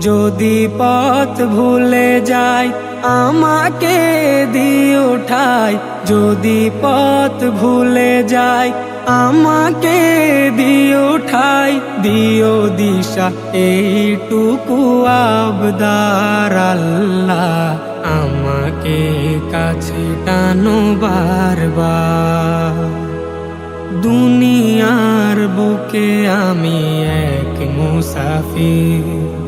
যদি পথ ভুলে যায় আমাকে দিয়ে উঠাই। যদি পথ ভুলে যায় আমাকে দিয়ে উঠাই। দিও দিশা, এইটুকু আবদার আল্লাহ আমাকে কাছে টানো বারবার। দুনিয়ার বুকে আমি এক মুসাফির।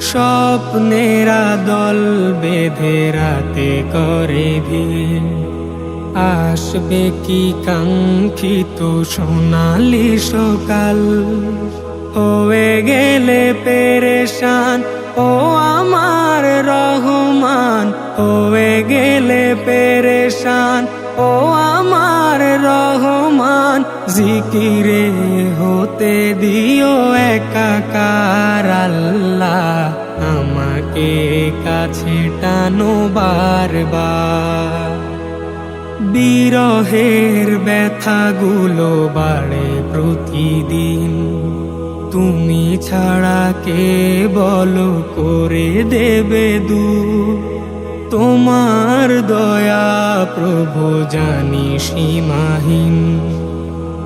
স্বপ্নেরা দল বেঁধে রাতে করে ভিন আসবে কি কাঙ্ক্ষিত সোনালি সকাল? হয়ে গেলে পেরেশান রহমান জিকিরে হতে দিও একাকার আল্লাহ আমাকে কাছে টানো বারবার। বিরহের ব্যথাগুলো বাড়ে প্রতিদিন। তুমি ছাড়া কে বলো করে দেবে দু তোমার দয়া প্রভু জানি সীমাহীন।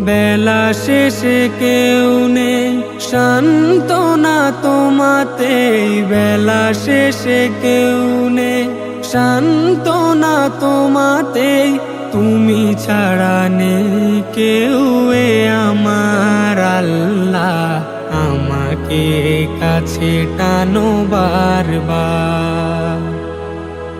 বেলা শেষে কেউ নেই শান্তনা তোমাতে। বেলা শেষে কেউ নেই শান্তনা তোমাতে। তুমি ছাড়া নেই কেউ এ আমার আল্লাহ। আমাকে কাছে টানো বারবার।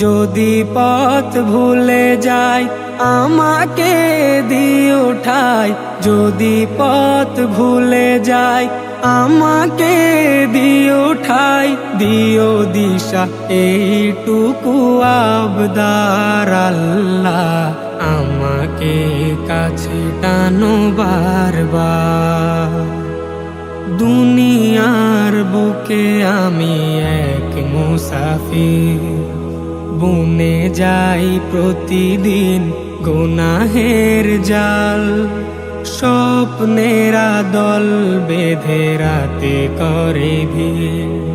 যদি পথ ভুলে যায় আমাকে দিয়ে উঠাই। যদি পথ ভুলে যায় আমাকে দিয়ে উঠাই। দিও দিশা, এইটুকু আবদার আল্লাহ আমাকে কাছে টানো বারবার। দুনিয়ার বুকে আমি এক মুসাফির। বুনে যাই প্রতিদিন গুনাহের জাল। স্বপ্নেরা দল বেঁধে রাতে করে ভিড়।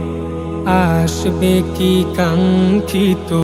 আসবে কি কাঙ্ক্ষিত